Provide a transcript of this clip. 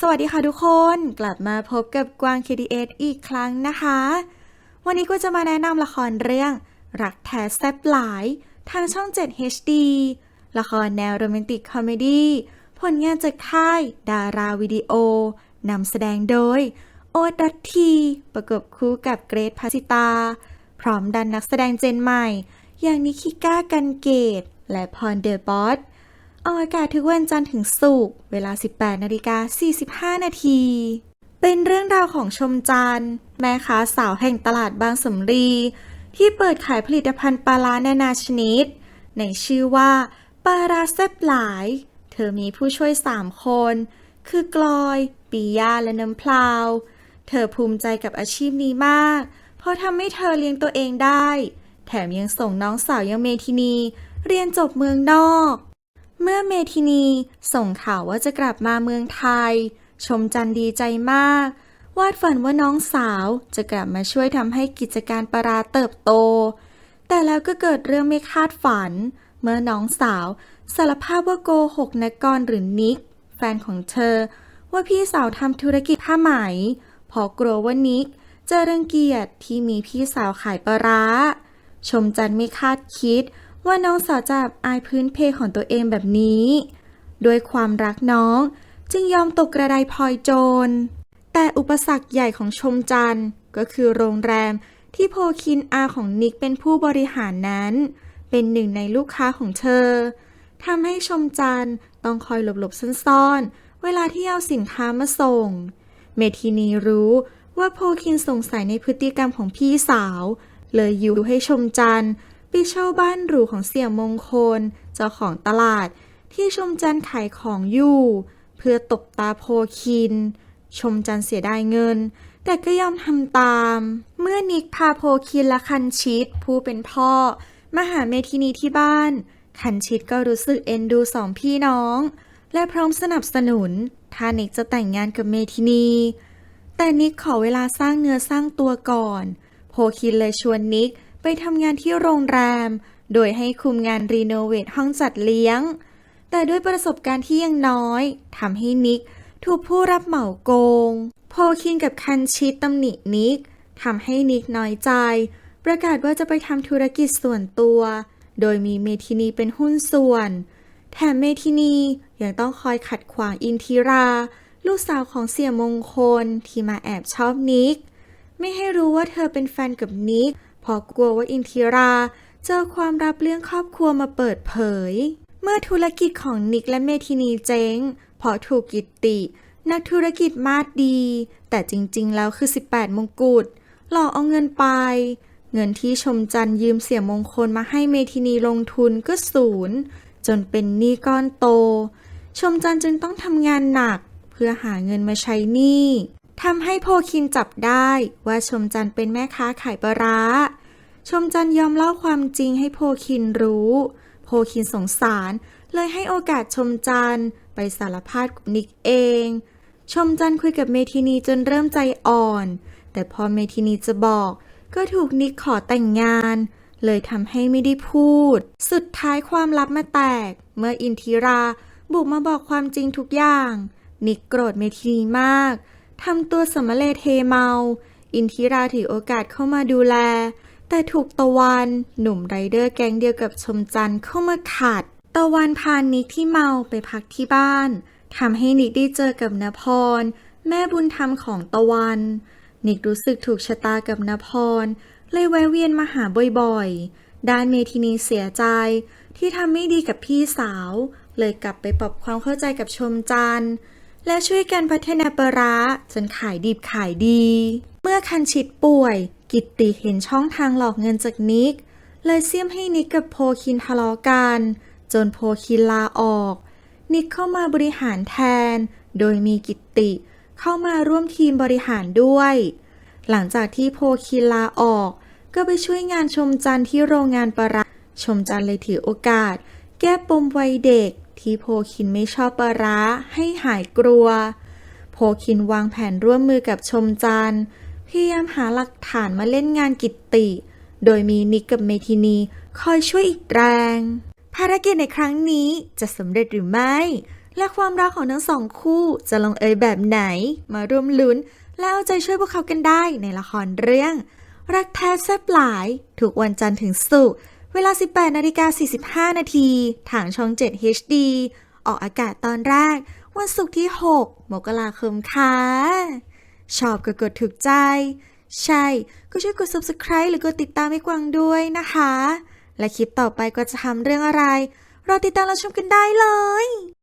สวัสดีค่ะทุกคนกลับมาพบกับกวาง KDS อีกครั้งนะคะ วันนี้ก็จะมาแนะนำละครเรื่อง รักแท้แซ่บหลาย ทางช่อง 7 HD ละครแนวโรแมนติกคอมเมดี้ผลงานจากค่าย ดาราวิดีโอนำแสดงโดย โอดัตที ประกบคู่กับเกรทพัสิตา พร้อมดันนักแสดงเจนใหม่ อย่างนิคิก้ากันเกต และพรเดอะบอส ออกอากาศทุกวันจันทร์ถึงศุกร์เวลา 18นาฬิกา45 นาที เป็นเรื่องราวของชมจันทร์แม่ค้าสาวแห่งตลาดบางสำรี ที่เปิดขายผลิตภัณฑ์ปลาร้านานาชนิด ในชื่อว่าปลาร้าแซ่บหลาย เธอมีผู้ช่วย 3 คน คือกลอย ปียาและน้ำพลาว เธอภูมิใจกับอาชีพนี้มาก เพราะทำให้เธอเลี้ยงตัวเองได้ แถมยังส่งน้องสาวยังเมทินี เรียนจบเมืองนอก เมื่อเมทินีส่งข่าวว่าจะกลับมาเมืองไทย ชมจันดีใจมาก วาดฝันว่าน้องสาวจะกลับมาช่วยทำให้กิจการปลาร้าเติบโต แต่แล้วก็เกิดเรื่องไม่คาดฝัน เมื่อน้องสาวสารภาพว่าโกหกนักกรหรือนิก แฟนของเธอ ว่าพี่สาวทำธุรกิจผ้าไหมเพราะกลัวว่านิกจะรังเกียจที่มีพี่สาวขายปลาร้า ชมจันไม่คาดคิด ว่าน้องสาวจะอับอายพื้นเพของตัวเองแบบนี้ ด้วยความรักน้องจึงยอมตกกระไดพลอยโจร แต่อุปสรรคใหญ่ของชมจันทร์ก็คือโรงแรมที่โพคินอาของนิกเป็นผู้บริหารนั้น เป็นหนึ่งในลูกค้าของเธอทำให้ชมจันทร์ต้องคอยหลบๆซ่อนๆ เวลาที่เอาสินค้ามาส่ง เมทินีรู้ว่าโพคินสงสัยในพฤติกรรมของพี่สาว เลยยุให้ชมจันทร์ ไปเช่าบ้านหรูของเสี่ยมงคล เจ้าของตลาดที่ชมจันขายของอยู่ เพื่อตบตาโพคิน ชมจันเสียดายเงิน แต่ก็ยอมทำตาม เมื่อนิกพาโพคินและคันชิต ผู้เป็นพ่อ มาหาเมทินีที่บ้าน คันชิตก็รู้สึกเอ็นดูสองพี่น้อง และพร้อมสนับสนุน ถ้านิกจะแต่งงานกับเมทินี แต่นิกขอเวลาสร้างเนื้อสร้างตัวก่อน โพคินเลยชวนนิก ไปทำงานที่โรงแรม โดยให้คุมงานรีโนเวทห้องจัดเลี้ยง แต่ด้วยประสบการณ์ที่ยังน้อยทำให้นิกถูกผู้รับเหมาโกง โพคินกับคันชิตตำหนินิกทำให้นิกน้อยใจ ประกาศว่าจะไปทำธุรกิจส่วนตัว โดยมีเมทินีเป็นหุ้นส่วน แถมเมทินียังต้องคอยขัดขวางอินทิรา ลูกสาวของเสี่ยมงคลที่มาแอบชอบนิก ไม่ให้รู้ว่าเธอเป็นแฟนกับนิก พราะกลัวว่าอินทิรา เจอความลับเรื่องครอบครัวมาเปิดเผย เมื่อธุรกิจของนิกและเมทินีเจ๊งเพราะถูกกิตติ นักธุรกิจมาดดี แต่จริงๆ แล้วคือ 18 มงกุฎหลอกเอาเงินไป เงินที่ชมจันยืมเสียมงคลมาให้เมทินีลงทุนก็ศูนย์จนเป็นหนี้ก้อนโต ชมจันจึงต้องทำงานหนัก เพื่อหาเงินมาใช้หนี้ ทำให้โพคินจับได้ว่าชมจันเป็นแม่ค้าขายปลาร้า ชมจันยอมเล่าความจริงให้โพคินรู้ โพคินสงสารเลยให้โอกาสชมจันไปสารภาพกับนิกเอง ชมจันคุยกับเมทินีจนเริ่มใจอ่อน แต่พอเมทินีจะบอก ก็ถูกนิกขอแต่งงาน เลยทำให้ไม่ได้พูด สุดท้ายความลับมาแตก เมื่ออินทิราบุกมาบอกความจริงทุกอย่าง นิกโกรธเมทินีมาก ทำตัวสมเลเทเมา อินทิราถือโอกาสเข้ามาดูแล แต่ถูกตะวันหนุ่มไรเดอร์แก๊งเดียวกับชมจันเข้ามาขัด ตะวันพานิกที่เมาไปพักที่บ้านทำให้นิกได้เจอกับนพรแม่บุญธรรมของตะวัน นิกรู้สึกถูกชะตากับนพรเลยแวะเวียนมาหาบ่อยๆ ด้านเมทินีเสียใจที่ทำไม่ดีกับพี่สาว เลยกลับไปปรับความเข้าใจกับชมจันทร์ และช่วยกันพัฒนาปลาร้าจนขายดีขายดี เมื่อคันชิดป่วย กิตติเห็นช่องทางหลอกเงินจากนิก เลยเสี่ยมให้นิกกับโพคินทะเลาะกัน จนโพคินลาออก นิกเข้ามาบริหารแทน โดยมีกิตติเข้ามาร่วมทีมบริหารด้วย หลังจากที่โพคินลาออก ก็ไปช่วยงานชมจันที่โรงงานปลาร้าชมจันเลยถือโอกาส แก้ปมวัยเด็ก ที่โพคินไม่ชอบปลาร้าให้หายกลัว โพคินวางแผนร่วมมือกับชมจันทร์พยายามหาหลักฐานมาเล่นงานกิตติ โดยมีนิกกับเมทินีคอยช่วยอีกแรง ภารกิจในครั้งนี้จะสำเร็จหรือไม่ และความรักของทั้งสองคู่จะลงเอยแบบไหน มาร่วมลุ้น และเอาใจช่วยพวกเขากันได้ในละครเรื่อง รักแท้แซ่บหลาย ทุกวันจันทร์ถึงศุกร์ เวลา 18นาฬิกา45 นาที ทางช่อง 7 HD ออกอากาศตอนแรก วันศุกร์ที่ 6 มกราคมค่ะ ชอบก็กดถูกใจ ใช่ ก็ช่วยกด subscribe หรือกดติดตามให้กวางด้วยนะคะ และคลิปต่อไปก็จะทำเรื่องอะไร รอติดตามรับชมกันได้เลย